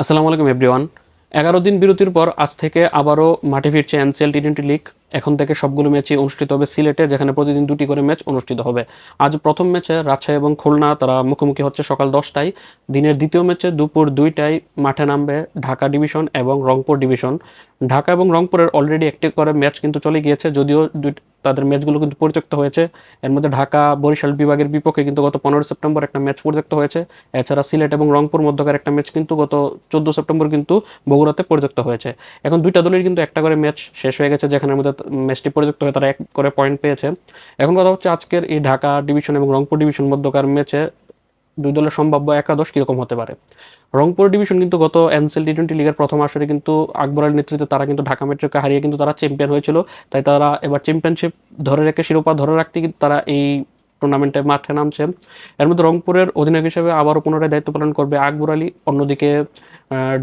আসসালামু আলাইকুম এভরিওয়ান এগারো দিন বিরতির পর আজ থেকে আবারও মাঠে ফিরছে এনসিএল টি টোয়েন্টি লিগ এখন থেকে সবগুলো ম্যাচই অনুষ্ঠিত হবে সিলেটে, যেখানে প্রতিদিন দুটি করে ম্যাচ অনুষ্ঠিত হবে। আজ প্রথম ম্যাচে রাজশাহী এবং খুলনা, তারা মুখোমুখি হচ্ছে সকাল দশটায়। দিনের দ্বিতীয় ম্যাচে দুপুর দুইটায় মাঠে নামবে ঢাকা ডিভিশন এবং রংপুর ডিভিশন ঢাকা এবং রংপুরের অলরেডি একটি করে ম্যাচ কিন্তু চলে গিয়েছে, যদিও তাদের ম্যাচগুলো কিন্তু পরিত্যক্ত হয়েছে। এর মধ্যে ঢাকা, বরিশাল বিভাগের বিপক্ষে কিন্তু গত পনেরো সেপ্টেম্বর একটা ম্যাচ পরিত্যক্ত হয়েছে। এছাড়া সিলেট এবং রংপুর মধ্যকার একটা ম্যাচ কিন্তু গত চোদ্দ সেপ্টেম্বর কিন্তু বগুড়াতে পরিত্যক্ত হয়েছে। এখন দুইটা দলের কিন্তু একটা করে ম্যাচ শেষ হয়ে গেছে, যেখানে মধ্যে ম্যাচটি পরিত্যক্ত হয়ে তারা এক করে পয়েন্ট পেয়েছে। এখন কথা হচ্ছে আজকের এই ঢাকা ডিভিশন এবং রংপুর ডিভিশন মধ্যকার ম্যাচে দুই দলের সম্ভাব্য একাদশ কীরকম হতে পারে? রংপুর ডিভিশন কিন্তু গত এনসেল টি টোয়েন্টি লিগের প্রথম আসরে কিন্তু আকবর আলীর নেতৃত্বে তারা কিন্তু ঢাকা মেট্রোকে হারিয়ে কিন্তু তারা চ্যাম্পিয়ন হয়েছিল। তাই তারা এবার চ্যাম্পিয়নশিপ ধরে রেখে, শিরোপা ধরে রাখতে কিন্তু তারা এই টুর্নামেন্টে মাঠে নামছে। এর মধ্যে রংপুরের অধিনায়ক হিসেবে আবারও পুনরায় দায়িত্ব পালন করবে আকবর আলী। অন্যদিকে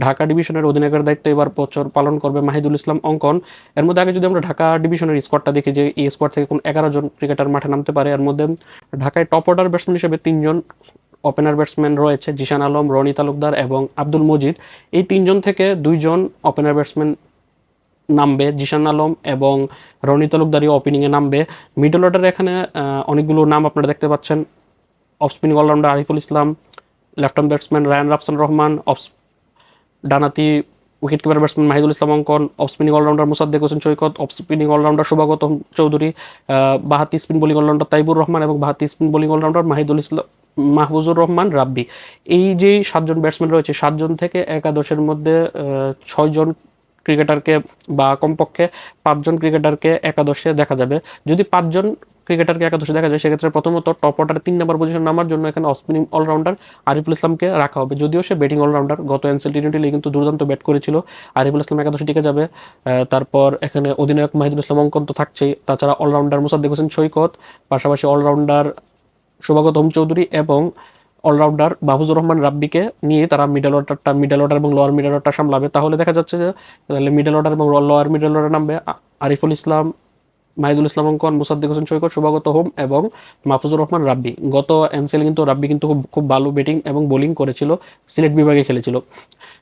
ঢাকা ডিভিশনের অধিনায়কের দায়িত্ব এবার বছর পালন করবে মাহিদুল ইসলাম অঙ্কন। এর মধ্যে আগে যদি আমরা ঢাকা ডিভিশনের স্কোয়াডটা দেখি যে এই স্কোয়াড থেকে কোন এগারো জন ক্রিকেটার মাঠে নামতে পারে, এর মধ্যে ঢাকায় টপ অর্ডার ব্যাটসম্যান হিসেবে তিনজন ওপেনার ব্যাটসম্যান রয়েছে জিশান আলম, রনি তালুকদার এবং আব্দুল মজিদ। এই তিনজন থেকে দুইজন ওপেনার ব্যাটসম্যান নামবে, জিশান আলম এবং রনি তালুকদারই ওপেনিংয়ে নামবে। মিডল অর্ডারে এখানে অনেকগুলো নাম আপনারা দেখতে পাচ্ছেন। Off spinning allrounder Ariful Islam left arm batsman Rayan Rafsan Rahman off ডানাতি wicket keeper batsman Mahidul Islam Ankon off spinning allrounder Mosaddek Hossain Saikat off spinning allrounder Shuvagata Chowdhury বাহাতি spin bowling allrounder Taibur Rahman এবং বাহাতি spin bowling allrounder Mahidul Islam Mahfuzur Rahman, Rabbi. এই যে সাতজন batsman রয়েছে, সাতজন থেকে একাদশের মধ্যে ছয়জন ক্রিকেটারকে বা কমপক্ষে পাঁচজন ক্রিকেটারকে একাদশে দেখা যাবে। যদি পাঁচজন ক্রিকেটারকে একাদশে দেখা যায়, সেক্ষেত্রে প্রথমত টপ অর্ডারে তিন নম্বর পজিশন নামার জন্য এখানে অফস্পিনিং অলরাউন্ডার আরিফুল ইসলামকে রাখা হবে। যদিও সে ব্যাটিং অলরাউন্ডার গত এনসেল টি টোয়েন্টি কিন্তু দুর্দান্ত ব্যাট করেছিল। আরিফুল ইসলাম একাদশে টিকে যাবে। তারপর এখানে অধিনায়ক মাহিদুল ইসলাম অঙ্কন তো থাকছেই। তাছাড়া অলরাউন্ডার মুসাদ্দিক হোসেন সৈকত, পাশাপাশি অলরাউন্ডার শুভাগত হোম চৌধুরী এবং অলরাউন্ডার মাহফুজুর রহমান রাব্বিকে নিয়ে তারা মিডল অর্ডারটা মিডল অর্ডার এবং লোয়ার মিডল অর্ডারটা সামলাবে। তাহলে দেখা যাচ্ছে যে, তাহলে মিডল অর্ডার এবং লোয়ার মিডল অর্ডার নামবে আরিফুল ইসলাম মাহিদুল ইসলাম অঙ্কন, মুসাদ্দিক হোসেন সৈকত শুভাগত হোম এবং মাহফুজুর রহমান রাব্বি। গত এনসেল কিন্তু রাব্বি কিন্তু খুব খুব ভালো ব্যাটিং এবং বোলিং করেছিল, সিলেট বিভাগে খেলেছিল।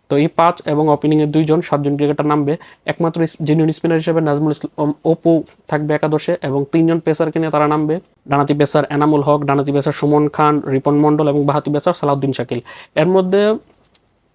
তো এই পাঁচ এবং ওপেনিংয়ের দুইজন, সাতজন ক্রিকেটার নামবে। একমাত্র জেনুইন স্পিনার হিসেবে নাজমুল ইসলাম অপু থাকবে একাদশে এবং তিনজন পেসারকে নিয়ে তারা নামবে। ডানাতি পেসার এনামুল হক ডানাতি পেসার সুমন খান, রিপন মণ্ডল এবং বাহাতি পেসার সালাউদ্দিন শাকিল। এর মধ্যে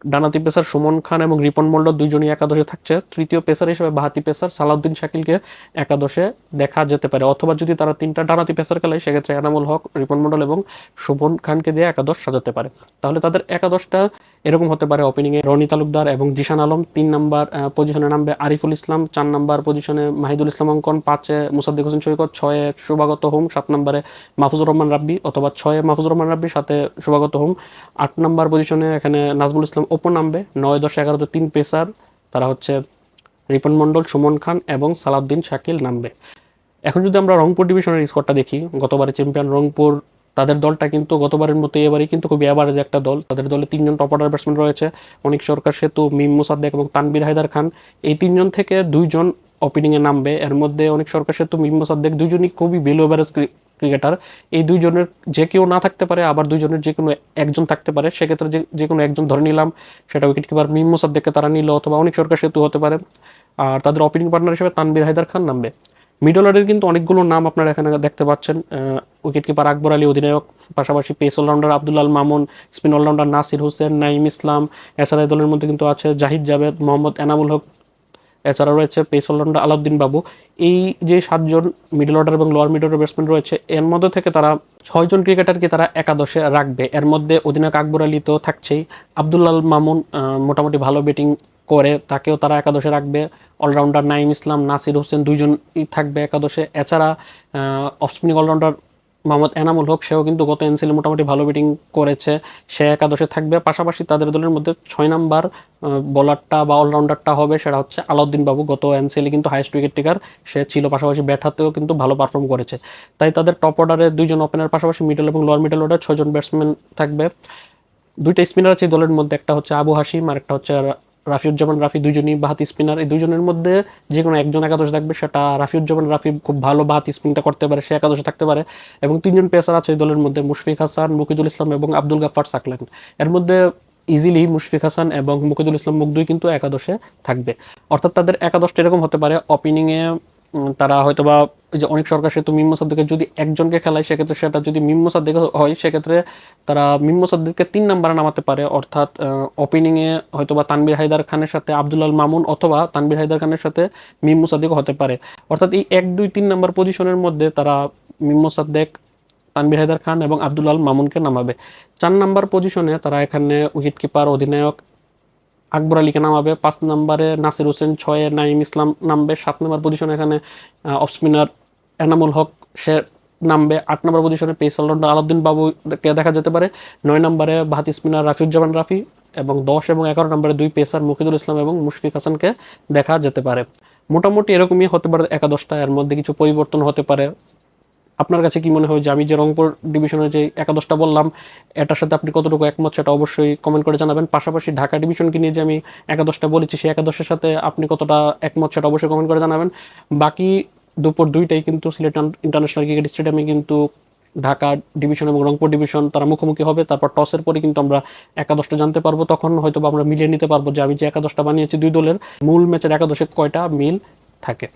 ডানাতি পেসার সুমন খান এবং রিপন মণ্ডল দুইজনই একাদশে থাকছে। তৃতীয় পেসার হিসেবে বাহাতি পেসার সালাউদ্দিন শাকিলকে একাদশে দেখা যেতে পারে। অথবা যদি তারা তিনটা ডানাতি পেসার খেলে সেক্ষেত্রে এনামুল হক, রিপন মন্ডল এবং সুমন খানকে দিয়ে একাদশ সাজাতে পারে। তাহলে তাদের একাদশটা এরকম হতে পারে ওপেনিংয়ে রনি তালুকদার এবং জিশান আলম। তিন নাম্বার পজিশনে নামবে আরিফুল ইসলাম। চার নাম্বার পজিশনে মাহিদুল ইসলাম অঙ্কন। পাঁচে মুসাদ্দিক হোসেন সৈকত। ছয়ে শুভাগত হোম। সাত নম্বরে মাহফুজুর রহমান রাব্বি অথবা ছয়ে মাহফুজুর রহমান রাব্বি সাথে শুভাগত হোম। আট নাম্বার পজিশনে এখানে নাজমুল ইসলাম ওপর নামবে। নয় দশ এগারোতে তিন পেসার, তারা হচ্ছে রিপন মণ্ডল, সুমন খান এবং সালাউদ্দিন শাকিল নামবে। এখন যদি আমরা রংপুর ডিভিশনের স্কোরটা দেখি, গতবারে চ্যাম্পিয়ন রংপুর তাদের দলটা কিন্তু গতবারের মতো এবারই কিন্তু খুবই অ্যাভারেজ একটা দল। তাদের দলে তিনজন টপ অর্ডার ব্যাটসম্যান রয়েছে, অনেক সরকার, সেতু, মিম মুসাদ্দেক এবং তানবির হায়দার খান। এই তিনজন থেকে দুইজন ওপেনিংয়ে নামবে। এর মধ্যে অনেক সরকার, সেতু, মিম মুসাদ্দেক দুজনই খুবই বেলো অ্যাভারেজ ক্রিকেটার এই দুইজনের যে কেউ না থাকতে পারে, আবার দুইজনের যে কোনো একজন থাকতে পারে, সেক্ষেত্রে যে যে কোনো একজন ধরে নিলাম, সেটা উইকেট কিপার মিম মুসাদ্দেককে তারা নিল অথবা অনেক সরকার, সেতু হতে পারে। আর তাদের ওপেনিং পার্টনার হিসেবে তানবির হায়দার খান নামবে। মিডল অর্ডারের কিন্তু অনেকগুলো নাম আপনারা এখানে দেখতে পাচ্ছেন। উইকেট কিপার আকবর আলী অধিনায়ক, পাশাপাশি pace allrounder Abdullah Mamun spin allrounder Nasir Hossain Naim Islam এছাড়া দলের মধ্যে কিন্তু আছে জাহিদ জাভেদ মোহাম্মদ এনামুল হক এছাড়া রয়েছে পেস অলরাউন্ডার আলাউদ্দিন বাবু। এই যে সাতজন মিডল অর্ডার এবং লোয়ার মিডল ব্যাটসম্যান রয়েছে, এর মধ্যে থেকে তারা ছয়জন ক্রিকেটারকে তারা একাদশে রাখবে। এর মধ্যে অধিনায়ক আকবর আলী তো থাকছেই। আব্দুল্লাল মামুন মোটামুটি ভালো ব্যাটিং করে, তাকেও তারা একাদশে রাখবে। অলরাউন্ডার নাইম ইসলাম, নাসির হোসেন দুইজনই থাকবে একাদশে। এছাড়া off spinning allrounder Mohammad Enamul Haque, সেও কিন্তু গত এনসিলে মোটামুটি ভালো ব্যাটিং করেছে। সে একাদশে থাকবে। পাশাপাশি তাদের দলের মধ্যে ছয় নাম্বার বলারটা বা অলরাউন্ডারটা হবে, সেটা হচ্ছে আলাউদ্দিন বাবু। গত এনসিএলে কিন্তু হাইস্ট উইকেট টেকার সে ছিল, পাশাপাশি ব্যাট হাতেও কিন্তু ভালো পারফর্ম করেছে। তাই তাদের টপ অর্ডারে দুইজন ওপেনার পাশাপাশি মিডল এবং লোয়ার মিডল অর্ডার ছয়জন ব্যাটসম্যান থাকবে। দুইটা স্পিনার আছে দলের মধ্যে, একটা হচ্ছে আবু হাসিম আর একটা হচ্ছে রাফিউজ্জামান রাফি দুজনই বাহাতি স্পিনার, এই দুজনের মধ্যে যে কোনো একজন একাদশে থাকবে, সেটা রাফিউজ্জামান রাফি খুব ভালো বাহাতি স্পিনটা করতে পারে, সে একাদশে থাকতে পারে। এবং তিনজন পেসার আছে এই দলের মধ্যে, মুশফিক হাসান, মুকিদুল ইসলাম এবং আব্দুল গাফার সাকলেন। এর মধ্যে ইজিলি মুশফিক হাসান এবং মুকিদুল ইসলাম মুগ্ধই কিন্তু একাদশে থাকবে। অর্থাৎ তাদের একাদশটা এরকম হতে পারে ওপেনিংয়ে তারা হয়তো বা এই যে অনেক সরকার সেতু মিম্ম মোসাদ্দেকে যদি একজনকে খেলায়, সেক্ষেত্রে সেটা যদি মিম মোসাদ্দেক হয়, সেক্ষেত্রে তারা মিম মোসাদ্দেককে তিন নাম্বারে নামাতে পারে। অর্থাৎ ওপেনিংয়ে হয়তো বা তানবির হায়দার খানের সাথে আব্দুল্লাল মামুন অথবা তানবির হায়দার খানের সাথে মিম মোসাদ্দেক হতে পারে। অর্থাৎ এই এক, দুই, তিন নাম্বার পজিশনের মধ্যে তারা মিম সাদ্দেক তানবির হায়দার খান এবং আব্দুল্লাল মামুনকে নামাবে। চার নাম্বার পজিশনে তারা এখানে উইকেট কিপার অধিনায়ক আকবর আলীকে নামাবে, পাঁচ নম্বরে নাসির হোসেন, ছয়ে নাইম ইসলাম নামবে, সাত নম্বর পজিশনে এখানে অফ স্পিনার এনামুল হক, সে নামবে, আট নম্বর পজিশনে পেস অলরাউন্ডার আলাউদ্দিন বাবুকে দেখা যেতে পারে, নয় নম্বরে বাহাতি স্পিনার রাফিউজ্জামান রাফি এবং দশ এবং এগারো নম্বরে দুই পেসার মুকিদুল ইসলাম এবং মুশফিক হাসানকে দেখা যেতে পারে। মোটামুটি এরকমই হতে পারে একাদশটা, এর মধ্যে কিছু পরিবর্তন হতে পারে। আপনার কাছে কি মনে হয় যে আমি যে রংপুর ডিভিশনের যে একাদশটা বললাম, এটার সাথে আপনি কতটুকু একমত সেটা অবশ্যই কমেন্ট করে জানাবেন। পাশাপাশি ঢাকা ডিভিশনকে নিয়ে যে আমি একাদশটা বলেছি, সেই একাদশের সাথে আপনি কতটা একমত সেটা অবশ্যই কমেন্ট করে জানাবেন। বাকি দুপুর দুইটাই কিন্তু সিলেট ইন্টারন্যাশনাল ক্রিকেট স্টেডিয়ামে কিন্তু ঢাকা ডিভিশন এবং রংপুর ডিভিশন তারা মুখোমুখি হবে। তারপর টসের পরে কিন্তু আমরা একাদশটা জানতে পারব। তখন হয়তো আমরা মিলিয়ে নিতে পারব যে আমি যে একাদশটা বানিয়েছি দুই দলের, মূল ম্যাচের একাদশে কয়টা মিল থাকে।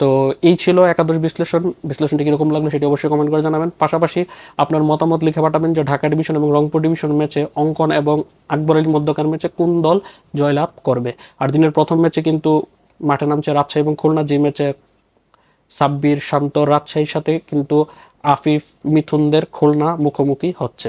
তো এই ছিল একাদশ বিশ্লেষণ। বিশ্লেষণটি কীরকম লাগল সেটি অবশ্যই কমেন্ট করে জানাবেন। পাশাপাশি আপনার মতামত লিখে পাঠাবেন যে ঢাকা ডিভিশন এবং রংপুর ডিভিশন ম্যাচে অঙ্কন এবং আকবরের মধ্যকার ম্যাচে কোন দল জয়লাভ করবে? আর দিনের প্রথম ম্যাচে কিন্তু মাঠে নামছে রাজশাহী এবং খুলনা, যে ম্যাচে সাব্বির শান্ত রাজশাহীর সাথে কিন্তু আফিফ, মিথুনদের খুলনা মুখোমুখি হচ্ছে।